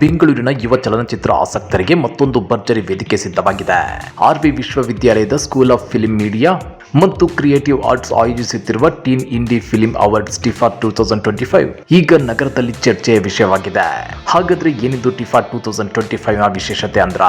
ಬೆಂಗಳೂರಿನ ಯುವ ಚಲನಚಿತ್ರ ಆಸಕ್ತರಿಗೆ ಮತ್ತೊಂದು ಭರ್ಜರಿ ವೇದಿಕೆ ಸಿದ್ಧವಾಗಿದೆ. ಆರ್ವಿ ವಿಶ್ವವಿದ್ಯಾಲಯದ ಸ್ಕೂಲ್ ಆಫ್ ಫಿಲ್ಮ್ ಮೀಡಿಯಾ ಮತ್ತು creative arts ಆಯೋಜಿಸುತ್ತಿರುವ teen indie film awards TIFA two thousand twenty five ಈಗ ನಗರದಲ್ಲಿ ಚರ್ಚೆಯ ವಿಷಯವಾಗಿದೆ. ಹಾಗಾದ್ರೆ ಏನಿದು ಟಿಫಾ ಟೂ ತೌಸಂಡ್ ಟ್ವೆಂಟಿ ಫೈವ್ನ ವಿಶೇಷತೆ ಅಂದ್ರ?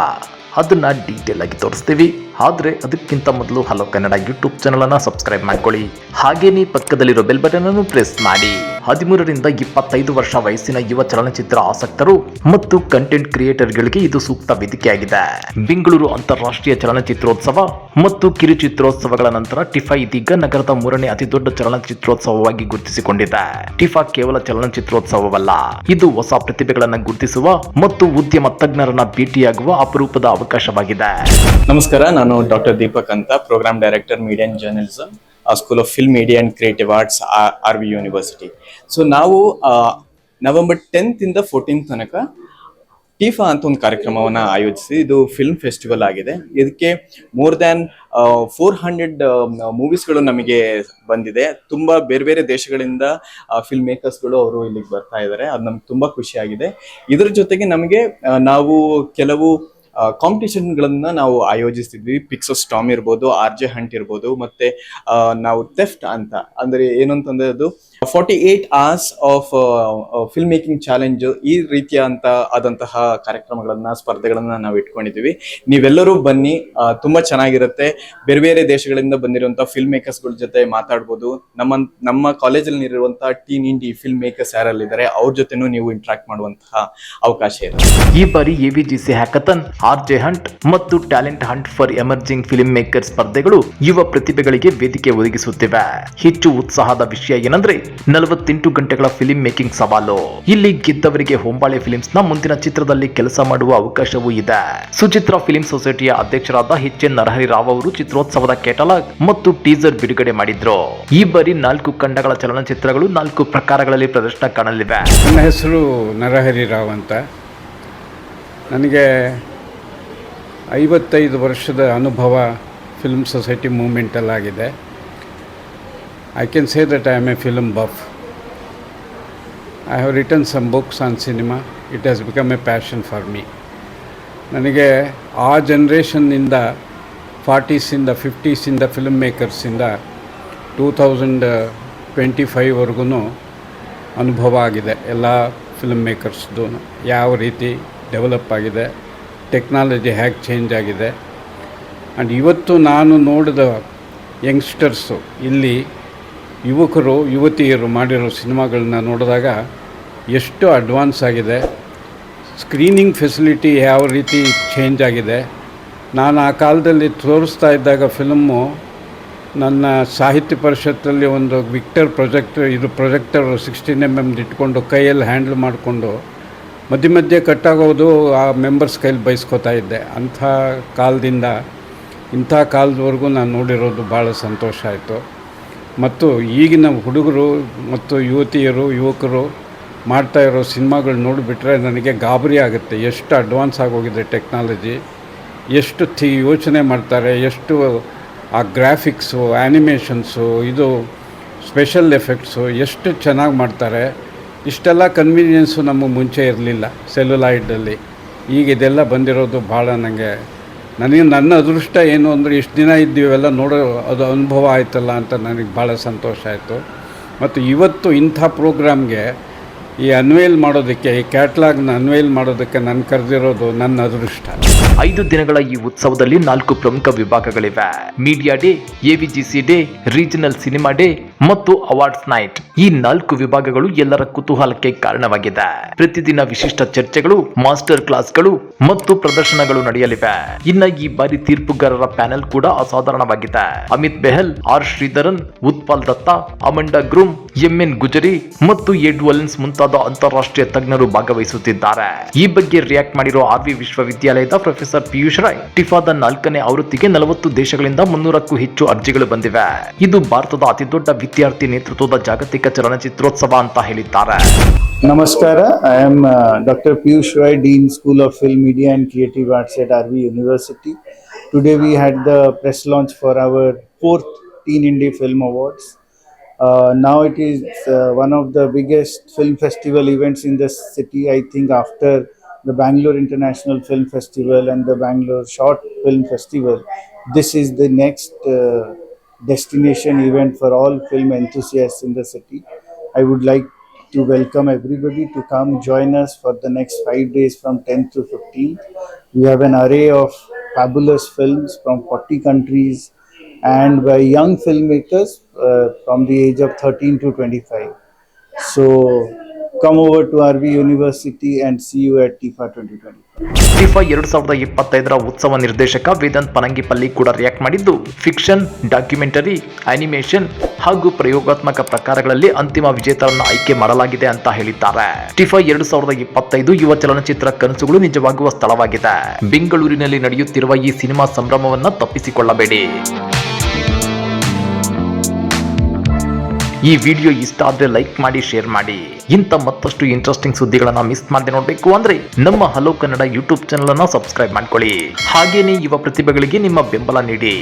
ಅದನ್ನ ಡೀಟೇಲ್ ಆಗಿ ತೋರಿಸ್ತೀವಿ. ಆದ್ರೆ ಅದಕ್ಕಿಂತ ಮೊದಲು ಹಲೋ ಕನ್ನಡ ಯೂಟ್ಯೂಬ್ ಚಾನಲ್ ಅನ್ನ ಸಬ್ಸ್ಕ್ರೈಬ್ ಮಾಡ್ಕೊಳ್ಳಿ. ಹಾಗೇನೇ ಪಕ್ಕದಲ್ಲಿರೋ ಬೆಲ್ ಬಟನ್ ಅನ್ನು ಪ್ರೆಸ್ ಮಾಡಿ. ಹದಿಮೂರರಿಂದ ಇಪ್ಪತ್ತೈದು ವರ್ಷ ವಯಸ್ಸಿನ ಯುವ ಚಲನಚಿತ್ರ ಆಸಕ್ತರು ಮತ್ತು ಕಂಟೆಂಟ್ ಕ್ರಿಯೇಟರ್ಗಳಿಗೆ ಇದು ಸೂಕ್ತ ವೇದಿಕೆಯಾಗಿದೆ. ಬೆಂಗಳೂರು ಅಂತಾರಾಷ್ಟ್ರೀಯ ಚಲನಚಿತ್ರೋತ್ಸವ ಮತ್ತು ಕಿರುಚಿತ್ರೋತ್ಸವಗಳ ನಂತರ ಟಿಫಾ ಇದೀಗ ನಗರದ ಮೂರನೇ ಅತಿದೊಡ್ಡ ಚಲನಚಿತ್ರೋತ್ಸವವಾಗಿ ಗುರುತಿಸಿಕೊಂಡಿದೆ. ಟಿಫಾ ಕೇವಲ ಚಲನಚಿತ್ರೋತ್ಸವವಲ್ಲ, ಇದು ಹೊಸ ಪ್ರತಿಭೆಗಳನ್ನು ಗುರುತಿಸುವ ಮತ್ತು ಉದ್ಯಮ ತಜ್ಞರನ್ನ ಭೇಟಿಯಾಗುವ ಅಪರೂಪದ ಅವಕಾಶವಾಗಿದೆ. ನಮಸ್ಕಾರ, ನಾನು ಡಾಕ್ಟರ್ ದೀಪಕ್ ಅಂತ program director media and journalism school of film media and creative arts R V university so ನಾವು ನವೆಂಬರ್ ಟೆಂತ್ ಇಂದ ಫೋರ್ಟೀನ್ ತನಕ ಟೀಫಾ ಅಂತ ಒಂದು ಕಾರ್ಯಕ್ರಮವನ್ನ ಆಯೋಜಿಸಿ, ಇದು ಫಿಲ್ಮ್ ಫೆಸ್ಟಿವಲ್ ಆಗಿದೆ. ಇದಕ್ಕೆ ಮೋರ್ ದ್ಯಾನ್ ಫೋರ್ ಹಂಡ್ರೆಡ್ ಮೂವೀಸ್ಗಳು ನಮಗೆ ಬಂದಿದೆ. ತುಂಬಾ ಬೇರೆ ಬೇರೆ ದೇಶಗಳಿಂದ ಫಿಲ್ಮ್ ಮೇಕರ್ಸ್ಗಳು ಅವರು ಇಲ್ಲಿಗೆ ಬರ್ತಾ ಇದ್ದಾರೆ. ಅದು ನಮ್ಗೆ ತುಂಬಾ ಖುಷಿಯಾಗಿದೆ. ಇದ್ರ ಜೊತೆಗೆ ನಮಗೆ ನಾವು ಕೆಲವು ಕಾಂಪಿಟೇಷನ್ಗಳನ್ನ ನಾವು ಆಯೋಜಿಸ್ತಿದ್ವಿ. ಪಿಕ್ಸೋ ಸ್ಟಾಮ್ ಇರ್ಬೋದು ಆರ್ ಜೆ ಹಂಟ್ ಇರ್ಬೋದು, ಮತ್ತೆ ನಾವು ಟೆಫ್ಟ್ ಅಂತ. ಅಂದ್ರೆ ಏನು ಅದು forty eight hours of film making challenge ಈ ರೀತಿಯ ಅಂತ ಆದಂತಹ ಕಾರ್ಯಕ್ರಮಗಳನ್ನ, ಸ್ಪರ್ಧೆಗಳನ್ನ ನಾವು ಇಟ್ಕೊಂಡಿದ್ದೀವಿ ನೀವೆಲ್ಲರೂ ಬನ್ನಿ ತುಂಬಾ ಚೆನ್ನಾಗಿರುತ್ತೆ. ಬೇರೆ ಬೇರೆ ದೇಶಗಳಿಂದ ಬಂದಿರುವಂತಹ ಫಿಲ್ಮ್ ಮೇಕರ್ಸ್ಗಳ ಜೊತೆ ಮಾತಾಡ್ಬೋದು. ನಮ್ಮ ನಮ್ಮ ಕಾಲೇಜಲ್ಲಿ ಇರುವಂತಹ ಟೀನ್ ಇಂಡಿ ಫಿಲ್ಮ್ ಮೇಕರ್ಸ್ ಯಾರಲ್ಲಿದ್ದಾರೆ, ಅವ್ರ ಜೊತೆನೂ ನೀವು ಇಂಟ್ರಾಕ್ಟ್ ಮಾಡುವಂತಹ ಅವಕಾಶ ಇದೆ ಈ ಬಾರಿ AVGC hackathon R J hunt ಮತ್ತು talent hunt for emerging film maker ಸ್ಪರ್ಧೆಗಳು ಯುವ ಪ್ರತಿಭೆಗಳಿಗೆ ವೇದಿಕೆ ಒದಗಿಸುತ್ತಿವೆ. ಹೆಚ್ಚು ಉತ್ಸಾಹದ ವಿಷಯ ಏನಂದ್ರೆ ನಲವತ್ತೆಂಟು ಗಂಟೆಗಳ ಫಿಲಿಂ ಮೇಕಿಂಗ್ ಸವಾಲು. ಇಲ್ಲಿ ಗೆದ್ದವರಿಗೆ ಹೊಂಬಾಳೆ ಫಿಲಿಮ್ಸ್ನ ಮುಂದಿನ ಚಿತ್ರದಲ್ಲಿ ಕೆಲಸ ಮಾಡುವ ಅವಕಾಶವೂ ಇದೆ. ಸುಚಿತ್ರ ಫಿಲಿಂ ಸೊಸೈಟಿಯ ಅಧ್ಯಕ್ಷರಾದ ಹೆಚ್ ಎನ್ ನರಹರಿ ರಾವ್ ಅವರು ಚಿತ್ರೋತ್ಸವದ ಕೆಟಲಾಗ್ ಮತ್ತು ಟೀಸರ್ ಬಿಡುಗಡೆ ಮಾಡಿದ್ರು. ಈ ಬಾರಿ ನಾಲ್ಕು ಖಂಡಗಳ ಚಲನಚಿತ್ರಗಳು ನಾಲ್ಕು ಪ್ರಕಾರಗಳಲ್ಲಿ ಪ್ರದರ್ಶನ ಕಾಣಲಿವೆ. ನನ್ನ ಹೆಸರು ನರಹರಿ ರಾವ್ ಅಂತ. ನನಗೆ ಐವತ್ತೈದು ವರ್ಷದ ಅನುಭವ ಫಿಲ್ಮ್ ಸೊಸೈಟಿ ಮೂಮೆಂಟಲ್ಲಾಗಿದೆ I can say that I am a film buff I have written some books on cinema it has become a passion for me ನನಗೆ ಆ ಜನ್ರೇಷನ್ನಿಂದ ಫಾರ್ಟೀಸಿಂದ ಫಿಫ್ಟೀಸಿಂದ ಫಿಲ್ಮ್ ಮೇಕರ್ಸಿಂದ ಟೂ ತೌಸಂಡ್ ಟ್ವೆಂಟಿ ಫೈವ್ವರೆಗೂ ಅನುಭವ ಆಗಿದೆ ಎಲ್ಲ ಫಿಲ್ಮ್ ಮೇಕರ್ಸ್ದು ಯಾವ ರೀತಿ ಡೆವಲಪ್ ಆಗಿದೆ ಟೆಕ್ನಾಲಜಿ ಹೇಗೆ ಚೇಂಜ್ ಆಗಿದೆ. ಆ್ಯಂಡ್ ಇವತ್ತು ನಾನು ನೋಡಿದ ಯಂಗ್ಸ್ಟರ್ಸು ಇಲ್ಲಿ ಯುವಕರು, ಯುವತಿಯರು ಮಾಡಿರೋ ಸಿನಿಮಾಗಳನ್ನ ನೋಡಿದಾಗ ಎಷ್ಟು ಅಡ್ವಾನ್ಸ್ ಆಗಿದೆ. ಸ್ಕ್ರೀನಿಂಗ್ ಫೆಸಿಲಿಟಿ ಯಾವ ರೀತಿ ಚೇಂಜ್ ಆಗಿದೆ. ನಾನು ಆ ಕಾಲದಲ್ಲಿ ತೋರಿಸ್ತಾ ಇದ್ದಾಗ ಫಿಲಮ್ಮು ನನ್ನ ಸಾಹಿತ್ಯ ಪರಿಷತ್ತಲ್ಲಿ ಒಂದು ವಿಕ್ಟರ್ ಪ್ರೊಜೆಕ್ಟರ್ ಇದು ಪ್ರೊಜೆಕ್ಟರ್ ಸಿಕ್ಸ್ಟೀನ್ ಎಂ ಎಮ್ದು ಇಟ್ಕೊಂಡು ಕೈಯಲ್ಲಿ ಹ್ಯಾಂಡ್ಲ್ ಮಾಡಿಕೊಂಡು ಮಧ್ಯೆ ಮಧ್ಯೆ ಕಟ್ಟಾಗೋದು ಆ ಮೆಂಬರ್ಸ್ ಕೈಲಿ ಬಯಸ್ಕೊತಾ ಇದ್ದೆ. ಅಂಥ ಕಾಲದಿಂದ ಇಂಥ ಕಾಲದವರೆಗೂ ನಾನು ನೋಡಿರೋದು ಭಾಳ ಸಂತೋಷ ಆಯಿತು. ಮತ್ತು ಈಗಿನ ಹುಡುಗರು ಮತ್ತು ಯುವತಿಯರು, ಯುವಕರು ಮಾಡ್ತಾ ಇರೋ ಸಿನಿಮಾಗಳು ನೋಡಿಬಿಟ್ರೆ ನನಗೆ ಗಾಬರಿ ಆಗುತ್ತೆ. ಎಷ್ಟು ಅಡ್ವಾನ್ಸ್ ಆಗೋಗಿದೆ ಟೆಕ್ನಾಲಜಿ. ಎಷ್ಟು ಥಿ ಯೋಚನೆ ಮಾಡ್ತಾರೆ. ಎಷ್ಟು ಆ ಗ್ರಾಫಿಕ್ಸು ಆ್ಯನಿಮೇಷನ್ಸು ಇದು ಸ್ಪೆಷಲ್ ಎಫೆಕ್ಟ್ಸು ಎಷ್ಟು ಚೆನ್ನಾಗಿ ಮಾಡ್ತಾರೆ. ಇಷ್ಟೆಲ್ಲ ಕನ್ವೀನಿಯನ್ಸು ನಮಗೆ ಮುಂಚೆ ಇರಲಿಲ್ಲ ಸೆಲ್ಯುಲಾಯ್ಡಲ್ಲಿ ಈಗ ಇದೆಲ್ಲ ಬಂದಿರೋದು ಭಾಳ ನನಗೆ ನನಗೆ ನನ್ನ ಅದೃಷ್ಟ ಏನು ಅಂದರೆ ಇಷ್ಟು ದಿನ ಇದ್ದೀವೆಲ್ಲ ನೋಡೋ ಅದು ಅನುಭವ ಆಯ್ತಲ್ಲ ಅಂತ ನನಗೆ ಭಾಳ ಸಂತೋಷ ಆಯಿತು. ಮತ್ತು ಇವತ್ತು ಇಂಥ ಪ್ರೋಗ್ರಾಮ್ಗೆ ಈ ಅನ್ವೇಲ್ ಮಾಡೋದಕ್ಕೆ, ಈ ಕ್ಯಾಟ್ಲಾಗ್ನ ಅನ್ವೇಲ್ ಮಾಡೋದಕ್ಕೆ ನಾನು ಕರೆದಿರೋದು ನನ್ನ ಅದೃಷ್ಟ. ಐದು ದಿನಗಳ ಈ ಉತ್ಸವದಲ್ಲಿ ನಾಲ್ಕು ಪ್ರಮುಖ ವಿಭಾಗಗಳಿವೆ. Media day AVGC day regional cinema day ಮತ್ತು ಅವಾರ್ಡ್ಸ್ ನೈಟ್ ಈ ನಾಲ್ಕು ವಿಭಾಗಗಳು ಎಲ್ಲರ ಕುತೂಹಲಕ್ಕೆ ಕಾರಣವಾಗಿದೆ. ಪ್ರತಿದಿನ ವಿಶಿಷ್ಟ ಚರ್ಚೆಗಳು ಮಾಸ್ಟರ್ ಕ್ಲಾಸ್ಗಳು ಮತ್ತು ಪ್ರದರ್ಶನಗಳು ನಡೆಯಲಿವೆ. ಇನ್ನ ಈ ಬಾರಿ ತೀರ್ಪುಗಾರರ ಪ್ಯಾನೆಲ್ ಕೂಡ ಅಸಾಧಾರಣವಾಗಿದೆ. Amit Behl, R Sreedharan, Utpal Dutta, Amanda Groom, M N Gujari ಮತ್ತು ಎಡ್ ವಲನ್ಸ್ ಮುಂತಾದ ಅಂತಾರಾಷ್ಟ್ರೀಯ ತಜ್ಞರು ಭಾಗವಹಿಸುತ್ತಿದ್ದಾರೆ. ಈ ಬಗ್ಗೆ ರಿಯಾಕ್ಟ್ ಮಾಡಿರುವ ಆರ್ವಿ ವಿಶ್ವವಿದ್ಯಾಲಯದ ಪ್ರೊಫೆಸರ್ ಪಿಯೂಷ್ ರಾಯ್ ಟಿಫಾದ ನಾಲ್ಕನೇ ಆವೃತ್ತಿಗೆ ನಲವತ್ತು ದೇಶಗಳಿಂದ ಮುನ್ನೂರಕ್ಕೂ ಹೆಚ್ಚು ಅರ್ಜಿಗಳು ಬಂದಿವೆ. ಇದು ಭಾರತದ ಅತಿದೊಡ್ಡ ವಿದ್ಯಾರ್ಥಿ ನೇತೃತ್ವದ ಜಾಗತಿಕ ಚಲನಚಿತ್ರೋತ್ಸವ ಅಂತ ಹೇಳಿದ್ದಾರೆ. ನಮಸ್ಕಾರ I am doctor Piyush Roy dean school of film media and creative arts at R V university today we had the press launch for our fourteenth India film Awards. Uh, now it is uh, one of the biggest film festival events in the city, I think, after the Bangalore International Film Festival and the Bangalore Short Film Festival, this is the next uh, destination event for all film enthusiasts in the city. I would like to welcome everybody to come join us for the next five days from 10th to 15th. We have an array of fabulous films from 40 countries and by young filmmakers from the age of 13 to 25. So, come over to RV University and see you at TIFA 2025. TIFA ಎರಡು ಸಾವಿರದ ಇಪ್ಪತ್ತೈದರ ಉತ್ಸವ ನಿರ್ದೇಶಕ ವೇದಾಂತ್ ಪನಂಗಿಪಲ್ಲಿ ಕೂಡ react ಮಾಡಿದ್ದು fiction documentary animation ಹಾಗೂ ಪ್ರಯೋಗಾತ್ಮಕ ಪ್ರಕಾರಗಳಲ್ಲಿ ಅಂತಿಮ ವಿಜೇತರನ್ನು ಆಯ್ಕೆ ಮಾಡಲಾಗಿದೆ ಅಂತ ಹೇಳಿದ್ದಾರೆ ಟಿಫಾ ಎರಡು ಸಾವಿರದ ಇಪ್ಪತ್ತೈದು ಯುವ ಚಲನಚಿತ್ರ ಕನಸುಗಳು ನಿಜವಾಗುವ ಸ್ಥಳವಾಗಿದೆ ಬೆಂಗಳೂರಿನಲ್ಲಿ ನಡೆಯುತ್ತಿರುವ ಈ ಸಿನಿಮಾ ಸಂಭ್ರಮವನ್ನು ತಪ್ಪಿಸಿಕೊಳ್ಳಬೇಡಿ ಈ ವಿಡಿಯೋ ಇಷ್ಟ ಆದ್ರೆ ಲೈಕ್ ಮಾಡಿ, ಶೇರ್ ಮಾಡಿ. ಇಂಥ ಮತ್ತಷ್ಟು ಇಂಟ್ರೆಸ್ಟಿಂಗ್ ಸುದ್ದಿಗಳನ್ನ ಮಿಸ್ ಮಾಡದೆ ನೋಡಬೇಕು ಅಂದ್ರೆ ನಮ್ಮ ಹಲೋ ಕನ್ನಡ ಯೂಟ್ಯೂಬ್ ಚಾನಲ್ ಅನ್ನ ಸಬ್ಸ್ಕ್ರೈಬ್ ಮಾಡ್ಕೊಳ್ಳಿ. ಹಾಗೇನೇ ಯುವ ಪ್ರತಿಭೆಗಳಿಗೆ ನಿಮ್ಮ ಬೆಂಬಲ ನೀಡಿ.